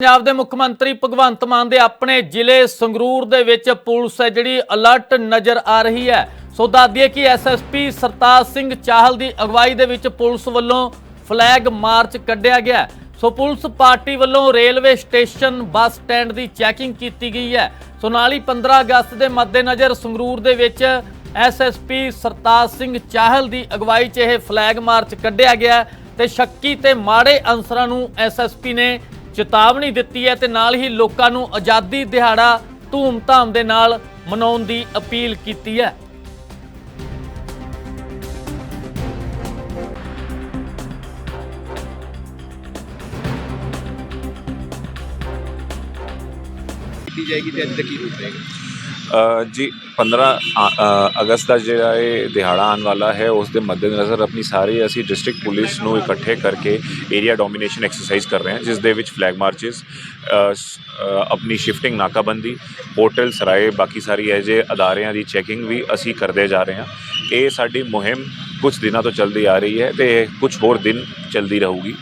ਪੰਜਾਬ ਦੇ ਮੁੱਖ ਮੰਤਰੀ ਭਗਵੰਤ ਮਾਨ ਦੇ ਆਪਣੇ ਜ਼ਿਲ੍ਹੇ ਸੰਗਰੂਰ ਦੇ ਵਿੱਚ ਪੁਲਿਸ ਹੈ ਜਿਹੜੀ ਅਲਰਟ ਨਜ਼ਰ ਆ ਰਹੀ ਹੈ। ਸੋ ਦੱਸਦੀਏ ਕਿ ਐਸਐਸਪੀ ਸਰਤਾਜ ਸਿੰਘ ਚਾਹਲ ਦੀ ਅਗਵਾਈ ਦੇ ਵਿੱਚ ਪੁਲਿਸ ਵੱਲੋਂ ਫਲੈਗ ਮਾਰਚ ਕੱਢਿਆ ਗਿਆ। ਸੋ ਪੁਲਿਸ ਪਾਰਟੀ ਵੱਲੋਂ ਰੇਲਵੇ ਸਟੇਸ਼ਨ ਬੱਸ ਸਟੈਂਡ ਦੀ ਚੈਕਿੰਗ ਕੀਤੀ ਗਈ ਹੈ। ਸੋ ਨਾਲ ਹੀ 15 ਅਗਸਤ ਦੇ ਮੱਦੇਨਜ਼ਰ ਸੰਗਰੂਰ ਦੇ ਵਿੱਚ ਐਸਐਸਪੀ ਸਰਤਾਜ ਸਿੰਘ ਚਾਹਲ ਦੀ ਅਗਵਾਈ 'ਚ ਇਹ ਫਲੈਗ ਮਾਰਚ ਕੱਢਿਆ ਗਿਆ ਹੈ ਤੇ ਸ਼ੱਕੀ ਤੇ ਮਾੜੇ ਅਨਸਰਾਂ ਨੂੰ ਐਸਐਸਪੀ ਨੇ ਚੇਤਾਵਨੀ ਦਿੱਤੀ ਹੈ ਤੇ ਨਾਲ ਹੀ ਲੋਕਾਂ ਨੂੰ ਆਜ਼ਾਦੀ ਦਿਹਾੜਾ ਧੂਮ-ਧਾਮ ਦੇ ਨਾਲ ਮਨਾਉਣ ਦੀ ਅਪੀਲ ਕੀਤੀ ਹੈ। ਕੀਤੀ ਜਾਏਗੀ ਤੇ ਅੱਜ ਦਾ ਕੀ ਰੂਪ ਰਹੇਗਾ ਜੀ 15 ਅਗਸਤ ਦਾ ਜਿਹੜਾ ਇਹ ਦਿਹਾੜਾ ਆਉਣ ਵਾਲਾ ਹੈ, ਉਸ ਦੇ ਮੱਦੇਨਜ਼ਰ ਆਪਣੀ ਸਾਰੇ ਅਸੀਂ ਡਿਸਟ੍ਰਿਕਟ ਪੁਲਿਸ ਨੂੰ ਇਕੱਠੇ ਕਰਕੇ ਏਰੀਆ ਡੋਮੀਨੇਸ਼ਨ ਐਕਸਰਸਾਈਜ਼ ਕਰ ਰਹੇ ਹਾਂ, ਜਿਸ ਦੇ ਵਿੱਚ ਫਲੈਗ ਮਾਰਚਸ ਆਪਣੀ ਸ਼ਿਫਟਿੰਗ ਨਾਕਾਬੰਦੀ ਪੋਰਟਲ ਸਰਾਏ, ਬਾਕੀ ਸਾਰੀ ਹੈ ਜੇ ਅਦਾਰਿਆਂ ਦੀ ਚੈਕਿੰਗ ਵੀ ਅਸੀਂ ਕਰਦੇ ਜਾ ਰਹੇ ਹਾਂ। ਇਹ ਸਾਡੀ ਮੁਹਿੰਮ ਕੁਝ ਦਿਨਾਂ ਤੋਂ ਚੱਲਦੀ ਆ ਰਹੀ ਹੈ ਤੇ ਕੁਝ ਹੋਰ ਦਿਨ ਚੱਲਦੀ ਰਹੂਗੀ।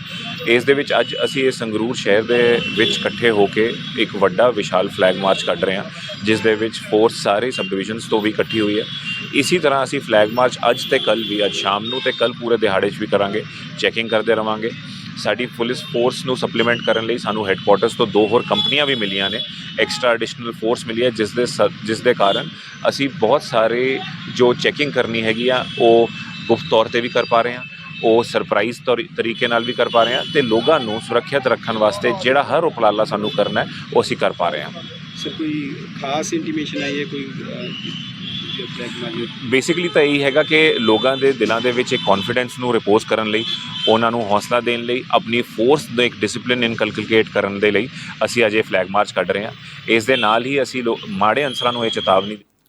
ਇਸ ਦੇ ਵਿੱਚ ਅੱਜ ਅਸੀਂ ਇਹ ਸੰਗਰੂਰ ਸ਼ਹਿਰ ਦੇ ਵਿੱਚ ਇਕੱਠੇ ਹੋ ਕੇ ਇੱਕ ਵੱਡਾ ਵਿਸ਼ਾਲ ਫਲੈਗ ਮਾਰਚ ਕੱਢ ਰਹੇ ਹਾਂ, ਜਿਸ ਦੇ ਵਿੱਚ ਫੋਰਸ ਸਾਰੇ ਸਬ ਡਿਵੀਜ਼ਨਸ ਤੋਂ ਵੀ ਇਕੱਠੀ ਹੋਈ ਹੈ। ਇਸੇ ਤਰ੍ਹਾਂ ਅਸੀਂ ਫਲੈਗ ਮਾਰਚ ਅੱਜ ਤੇ ਕੱਲ ਵੀ, ਅੱਜ ਸ਼ਾਮ ਨੂੰ ਤੇ ਕੱਲ ਪੂਰੇ ਦਿਹਾੜੇ 'ਚ ਵੀ ਕਰਾਂਗੇ ਚੈਕਿੰਗ ਕਰਦੇ ਰਵਾਂਗੇ। ਸਾਡੀ ਪੁਲਿਸ ਫੋਰਸ ਨੂੰ ਸਪਲੀਮੈਂਟ ਕਰਨ ਲਈ ਸਾਨੂੰ ਹੈੱਡਕੁਆਟਰਸ ਤੋਂ ਦੋ ਹੋਰ ਕੰਪਨੀਆਂ ਵੀ ਮਿਲੀਆਂ ਨੇ ਐਕਸਟਰਾ ਐਡੀਸ਼ਨਲ ਫੋਰਸ ਮਿਲੀ ਹੈ, ਜਿਸ ਦੇ ਸ- ਜਿਸ ਦੇ ਕਾਰਨ ਅਸੀਂ ਬਹੁਤ ਸਾਰੇ ਜੋ ਚੈਕਿੰਗ ਕਰਨੀ ਹੈਗੀ ਆ, ਉਹ ਗੁਪਤ ਤੌਰ ਤੇ ਵੀ ਕਰ ਪਾ ਰਹੇ ਹਾਂ। ਉਹ ਸਰਪ੍ਰਾਈਜ਼ ਤੌਰ- ਤਰੀਕੇ ਨਾਲ ਵੀ ਕਰ ਪਾ ਰਹੇ ਹਾਂ ਤੇ ਲੋਕਾਂ ਨੂੰ ਸੁਰੱਖਿਅਤ ਰੱਖਣ ਵਾਸਤੇ ਜਿਹੜਾ ਹਰ ਉਪਰਾਲਾ ਸਾਨੂੰ ਕਰਨਾ ਹੈ ਉਹ ਅਸੀਂ ਕਰ ਪਾ ਰਹੇ ਹਾਂ। ਸਰ ਕੋਈ ਖਾਸ ਇੰਟੀਮੇਸ਼ਨ ਆਈ ਹੈ ਕੋਈ ਜੋ ਫਲੈਗ ਮਾਰੀ ਬੇਸਿਕਲੀ ਤਾਂ ਇਹ ਹੈਗਾ ਕਿ ਲੋਕਾਂ ਦੇ ਦਿਲਾਂ ਦੇ ਵਿੱਚ ਇੱਕ ਕੌਨਫੀਡੈਂਸ ਨੂੰ ਰਿਪੋਜ਼ ਕਰਨ ਲਈ ਉਹਨਾਂ ਨੂੰ ਹੌਸਲਾ ਦੇਣ ਲਈ ਆਪਣੀ ਫੋਰਸ ਦਾ ਇੱਕ ਡਿਸਪਲਿਨ ਇਨਕਲਕੇਟ ਕਰਨ ਦੇ ਲਈ ਅਸੀਂ ਅਜੇ ਫਲੈਗ ਮਾਰਚ ਕੱਢ ਰਹੇ ਹਾਂ। ਇਸ ਦੇ ਨਾਲ ਹੀ ਅਸੀਂ ਮਾੜੇ ਅਨਸਰਾਂ ਨੂੰ ਇਹ ਚੇਤਾਵਨੀ